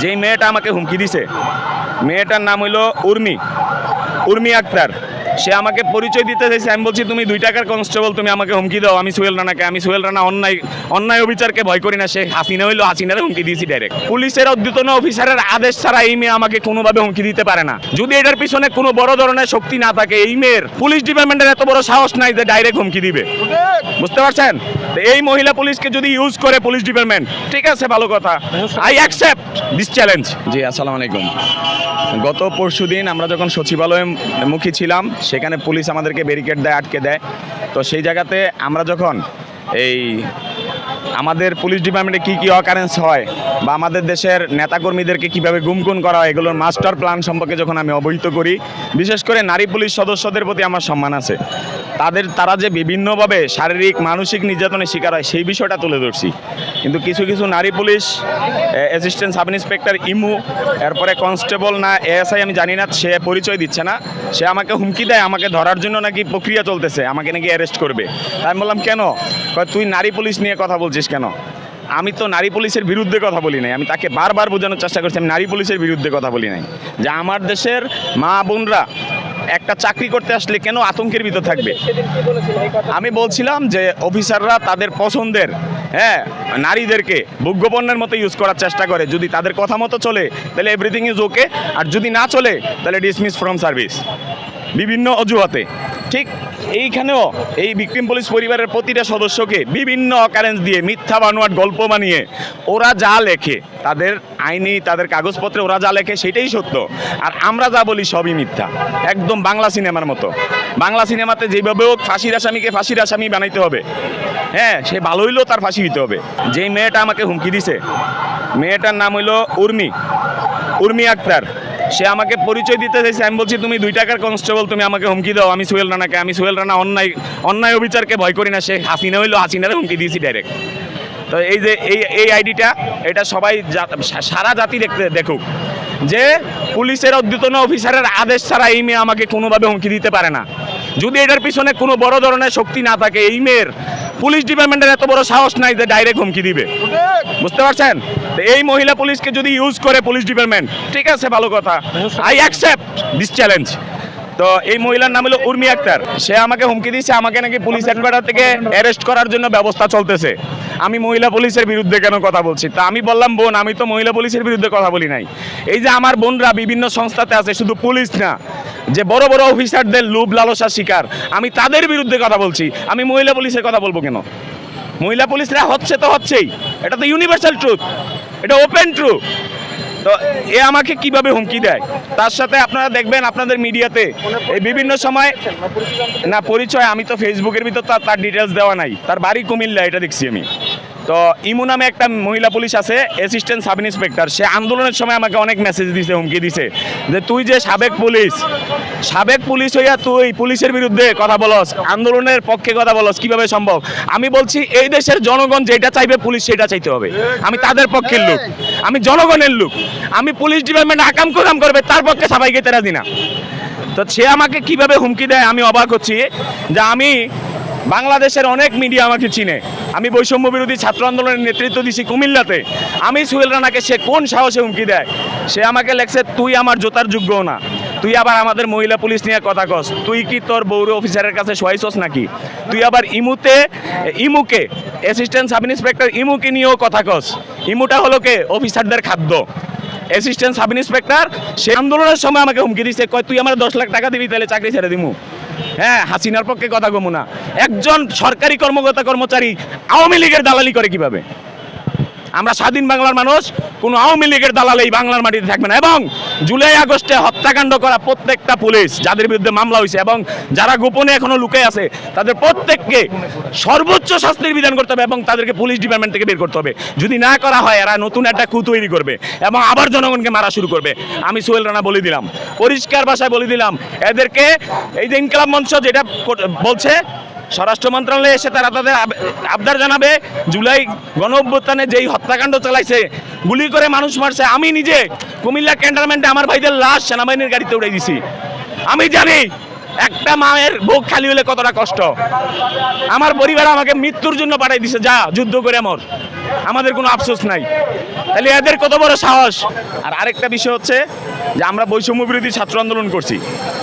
যেই মেয়েটা আমাকে হুমকি দিছে মেয়েটার নাম হইল উর্মি উর্মি আক্তার। সে আমাকে পরিচয় দিতে চাইছে। আমি বলছি, তুমি দুই টাকার কনস্টেবল তুমি আমাকে হুমকি দাও। আমি সোহেল রানাকে, আমি সোহেল রানা অন্যায় অন্যায় অবিচারকে ভয় করি না। সে হাসিনা হইল, হাসিনারে হুমকি দিয়েছি ডাইরেক্ট পুলিশের অদ্যতন অফিসারের আদেশ ছাড়া এই মেয়ে আমাকে কোনোভাবে হুমকি দিতে পারে না। যদি এটার পিছনে কোনো বড় ধরনের শক্তি না থাকে, এই মেয়ের পুলিশ ডিপার্টমেন্টের এত বড় সাহস নাই যে ডাইরেক্ট হুমকি দিবে। বুঝতে পারছেন? এই মহিলা পুলিশকে যদি ইউজ করে পুলিশ ডিপার্টমেন্ট, ঠিক আছে, ভালো কথা। আই অ্যাকসেপ্ট দিস চ্যালেঞ্জ জি, আসসালামু আলাইকুম। গত পরশু দিন আমরা যখন সচিবালয়ে মুখী ছিলাম সেখানে পুলিশ আমাদেরকে ব্যারিকেড দেয় আটকে দেয়। তো সেই জায়গাতে আমরা যখন এই আমাদের পুলিশ ডিপার্টমেন্টে কী কী অকারেন্স হয় বা আমাদের দেশের নেতাকর্মীদেরকে কীভাবে গুমগুম করা হয়, এগুলোর মাস্টার প্ল্যান সম্পর্কে যখন আমি অবহিত করি, বিশেষ করে নারী পুলিশ সদস্যদের প্রতি আমার সম্মান আছে। তাদের, তারা যে বিভিন্নভাবে শারীরিক, মানসিক নির্যাতনের শিকার হয়, সেই বিষয়টা তুলে ধরছি। কিন্তু কিছু কিছু নারী পুলিশ অ্যাসিস্ট্যান্ট সাব ইন্সপেক্টর ইমু, এরপরে কনস্টেবল না, এএসআই আমি জানি না, সে পরিচয় দিচ্ছে না। সে আমাকে হুমকি দেয়, আমাকে ধরার জন্য নাকি প্রক্রিয়া চলতেছে, আমাকে নাকি অ্যারেস্ট করবে। তাই আমি বললাম, কেন? তুই নারী পুলিশ নিয়ে কথা বলছিস কেন? আমি তো নারী পুলিশের বিরুদ্ধে কথা বলি নাই। আমি তাকে বারবার বোঝানোর চেষ্টা করছি, আমি নারী পুলিশের বিরুদ্ধে কথা বলি নাই। যে আমার দেশের মা বোনরা একটা চাকরি করতে আসলে কেন আতঙ্কের ভিতর থাকবে? আমি বলছিলাম যে অফিসাররা তাদের পছন্দের হ্যাঁ নারীদেরকে ভোগ্যপণ্যের মতো ইউজ করার চেষ্টা করে। যদি তাদের কথা মতো চলে, তাহলে এভরিথিং ইজ ওকে আর যদি না চলে, তাহলে ডিসমিস ফ্রম সার্ভিস বিভিন্ন অজুহাতে। ঠিক এইখানেও এই বিক্রিম পুলিশ পরিবারের প্রতিটা সদস্যকে বিভিন্ন অকারেন্স দিয়ে মিথ্যা বানোয়াট গল্প বানিয়ে ওরা যা লেখে, তাদের আইনি, তাদের কাগজপত্রে ওরা যা লেখে সেটাই সত্য। আর আমরা যা বলি সবই মিথ্যা। একদম বাংলা সিনেমার মতো। বাংলা সিনেমাতে যেভাবে হোক ফাঁসির আসামিকে ফাঁসির আসামি বানাইতে হবে। হ্যাঁ সে ভালো হইলেও তার ফাঁসি দিতে হবে। যেই মেয়েটা আমাকে হুমকি দিছে, মেয়েটার নাম হইল উর্মি। উর্মি আক্তার। সে আমাকে পরিচয় দিতে চাইছে। আমি বলছি, তুমি দুই টাকার কনস্টেবল তুমি আমাকে হুমকি দাও। আমি সোহেল রানাকে, আমি সোহেল রানা অন্যায় অন্যায় অবিচারকে ভয় করি না। সে হাসিনা হইল, হাসিনারে হুমকি দিয়েছি ডাইরেক্ট তো এই যে, এই এই আইডিটা, এটা সবাই সারা জাতি দেখতে দেখুক যে পুলিশের অদ্যতন অফিসারের আদেশ ছাড়া এই মেয়ে আমাকে কোনোভাবে হুমকি দিতে পারে না। যদি এটার পিছনে কোনো বড় ধরনের শক্তি না থাকে, এই মেয়ের পুলিশ ডিপার্টমেন্টের এত বড় সাহস নাই যে ডাইরেক্ট হুমকি দিবে। বুঝতে পারছেন? এই মহিলা পুলিশকে যদি ইউজ করে পুলিশ ডিপার্টমেন্ট ঠিক আছে ভালো কথা। আই অ্যাকসেপ্ট দিস চ্যালেঞ্জ তো এই মহিলার নাম হলো উর্মি আক্তার। সে আমাকে হুমকি দিয়েছে, আমাকে নাকি পুলিশ হেডকোয়ার্টার থেকে অ্যারেস্ট করার জন্য ব্যবস্থা চলতেছে। আমি মহিলা পুলিশের বিরুদ্ধে কেন কথা বলছি? তা আমি বললাম, বোন, আমি তো মহিলা পুলিশের বিরুদ্ধে কথা বলি নাই। এই যে আমার বোনরা বিভিন্ন সংস্থাতে আছে, শুধু পুলিশ না, যে বড় বড় অফিসারদের লোভ লালসার শিকার, আমি তাদের বিরুদ্ধে কথা বলছি। আমি মহিলা পুলিশের কথা বলব কেন? মহিলা পুলিশরা হচ্ছে তো হচ্ছেই। এটা তো ইউনিভার্সাল ট্রুথ এটা ওপেন ট্রু তো এ আমাকে কীভাবে হুমকি দেয়? তার সাথে আপনারা দেখবেন আপনাদের মিডিয়াতে এই বিভিন্ন সময় না, পরিচয় আমি তো ফেসবুকের ভিতর তার ডিটেলস দেওয়া নাই। তার বাড়ি কুমিল্লা এটা দেখছি আমি। তো ইমু নামে একটা মহিলা পুলিশ আছে অ্যাসিস্ট্যান্ট সাব ইন্সপেক্টর সে আন্দোলনের সময় আমাকে অনেক মেসেজ দিছে, হুমকি দিছে। যে তুই যে সাবেক পুলিশ সাবেক পুলিশ হইয়া তুই পুলিশের বিরুদ্ধে কথা বলস, আন্দোলনের পক্ষে কথা বলস, কীভাবে সম্ভব? আমি বলছি, এই দেশের জনগণ যেটা চাইবে পুলিশ সেটা চাইতে হবে। আমি তাদের পক্ষের লোক, আমি জনগণের লোক। আমি পুলিশ ডিপার্টমেন্ট আকাম কোকাম করবে, তার পক্ষে সবাইকে তেরা দিনা তো সে আমাকে কীভাবে হুমকি দেয়, আমি অবাক হচ্ছি যে আমি বাংলাদেশের অনেক মিডিয়া আমাকে চিনে। আমি বৈষম্য বিরোধী ছাত্র আন্দোলনের নেতৃত্ব দিছি কুমিল্লাতে। আমি সুহেল রানাকে সে কোন সাহসে হুমকি দেয়? সে আমাকে লেখছে, তুই আমার জোতার যোগ্য না। তুই আবার আমাদের মহিলা পুলিশ নিয়ে কথা কস। তুই কি তোর বৌর অফিসারের কাছে সহাইছস নাকি? তুই আবার ইমুতে, ইমুকে অ্যাসিস্ট্যান্ট সাব ইন্সপেক্টর ইমুকে নিয়েও কথা কস। ইমুটা হলো কে? অফিসারদের খাদ্য। অ্যাসিস্ট্যান্ট সাব ইন্সপেক্টর সে আন্দোলনের সময় আমাকে হুমকি দিছে, কয়, তুই আমার দশ লাখ টাকা দিবি, তাহলে চাকরি ছেড়ে দিমু। হ্যাঁ হাসিনার পক্ষে কথা গমু না। একজন সরকারি কর্মকর্তা কর্মচারী আওয়ামী লীগের দালালি করে কীভাবে? আমরা স্বাধীন বাংলার মানুষ, কোনো আওয়ামী লীগের দালাল এই বাংলার মাটিতে থাকবে না। এবং জুলাই আগস্টে হত্যাকাণ্ড করা প্রত্যেকটা পুলিশ, যাদের বিরুদ্ধে মামলা হয়েছে এবং যারা গোপনে এখনও লুকে আছে, তাদের প্রত্যেককে সর্বোচ্চ শাস্তির বিধান করতে হবে এবং তাদেরকে পুলিশ ডিপার্টমেন্ট থেকে বের করতে হবে। যদি না করা হয়, এরা নতুন একটা কু তৈরি করবে এবং আবার জনগণকে মারা শুরু করবে। আমি সোহেল রানা বলে দিলাম। পরিষ্কার ভাষায় বলে দিলাম, এদেরকে এই যে ইনকলাব মঞ্চ যেটা বলছে স্বরাষ্ট্র মন্ত্রণালয়ে এসে তারা তাদের আবদার জানাবে, জুলাই গণ অভ্যুত্থানে যেই হত্যাকাণ্ড চালাইছে, গুলি করে মানুষ মারছে, আমি নিজে কুমিল্লা ক্যান্টনমেন্টে আমার ভাইদের লাশ সেনাবাহিনীর গাড়িতে উড়াই দিছি। আমি জানি একটা মায়ের বুক খালি হলে কতটা কষ্ট। আমার পরিবার আমাকে মৃত্যুর জন্য পাঠাই দিছে, যা, যুদ্ধ করে মর। আমাদের কোনো আফসোস নাই। তাহলে এদের কত বড় সাহস? আর আরেকটা বিষয় হচ্ছে যে আমরা বৈষম্য বিরোধী ছাত্র আন্দোলন করছি।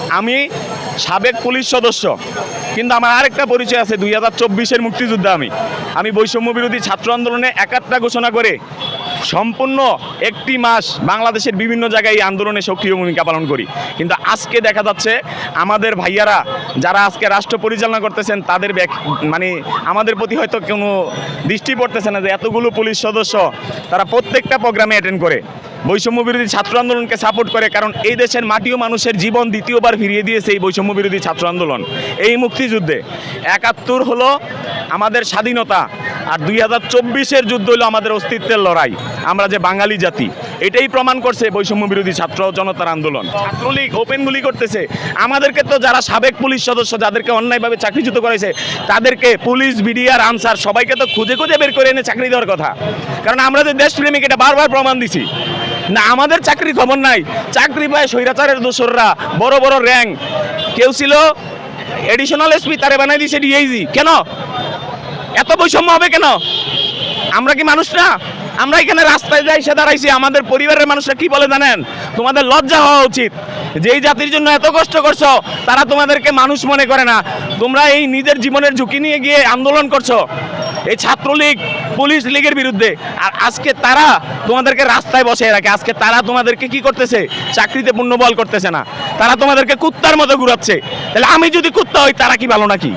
আমি সাবেক পুলিশ সদস্য কিন্তু আমার আরেকটা পরিচয় আছে, দুই হাজার চব্বিশের মুক্তিযুদ্ধে আমি। আমি বৈষম্য বিরোধী ছাত্র আন্দোলনে একাত্রা ঘোষণা করে সম্পূর্ণ একটি মাস বাংলাদেশের বিভিন্ন জায়গায় এই আন্দোলনে সক্রিয় ভূমিকা পালন করি। কিন্তু আজকে দেখা যাচ্ছে, আমাদের ভাইয়ারা যারা আজকে রাষ্ট্র পরিচালনা করতেছেন, তাদের মানে আমাদের প্রতি হয়তো কোনো দৃষ্টি পড়তেছে না যে এতগুলো পুলিশ সদস্য তারা প্রত্যেকটা প্রোগ্রামে অ্যাটেন্ড করে। বৈষম্য বিরোধী ছাত্র আন্দোলনকে সাপোর্ট করে, কারণ এই দেশের মাটিও মানুষের জীবন দ্বিতীয়বার ফিরিয়ে দিয়েছে এই বৈষম্য বিরোধী ছাত্র আন্দোলন। এই মুক্তিযুদ্ধে একাত্তর হলো আমাদের স্বাধীনতা আর দুই হাজার চব্বিশের যুদ্ধ হলো আমাদের অস্তিত্বের লড়াই, আমরা যে বাঙালি জাতি, এটাই প্রমাণ করছে বৈষম্য বিরোধী ছাত্র জনতার আন্দোলন। ছাত্রলীগ ওপেন গুলি করতেছে। আমাদেরকে তো যারা সাবেক পুলিশ সদস্য, যাদেরকে অন্যায়ভাবে চাকরিচ্যুত করেছে, তাদেরকে পুলিশ বিডিআর আনসার সবাইকে তো খুঁজে খুঁজে বের করে এনে চাকরি দেওয়ার কথা। কারণ আমরা যে দেশপ্রেমিক, এটা বারবার প্রমাণ দিছি। না, আমাদের চাকরি খবর নাই। চাকরি পায় স্বৈরাচারের দোসররা, বড় বড় র্যাঙ্ক কেউ ছিল এডিশনাল এসপি তারে বানাই দিছে ডিআইজি কেন? এত বৈষম্য হবে কেন? আমরা কি মানুষ না আমরা এখানে রাস্তায় যাই সে দাঁড়াইছি। আমাদের পরিবারের মানুষরা কি বলে জানেন? তোমাদের লজ্জা হওয়া উচিত। যেই জাতির জন্য এত কষ্ট করছ, তারা তোমাদেরকে মানুষ মনে করে না। তোমরা এই নিজের জীবনের ঝুঁকি নিয়ে গিয়ে আন্দোলন করছ। এই ছাত্রলীগ, পুলিশ লীগের বিরুদ্ধে। আর আজকে তারা তোমাদেরকে রাস্তায় বসে রাখে। আজকে তারা তোমাদেরকে কি করতেছে? চাকরিতে পূর্ণবল করতেছে না। তারা তোমাদেরকে কুত্তার মতো ঘুরাচ্ছে। তাহলে আমি যদি কুত্তা হই, তারা কি ভালো নাকি?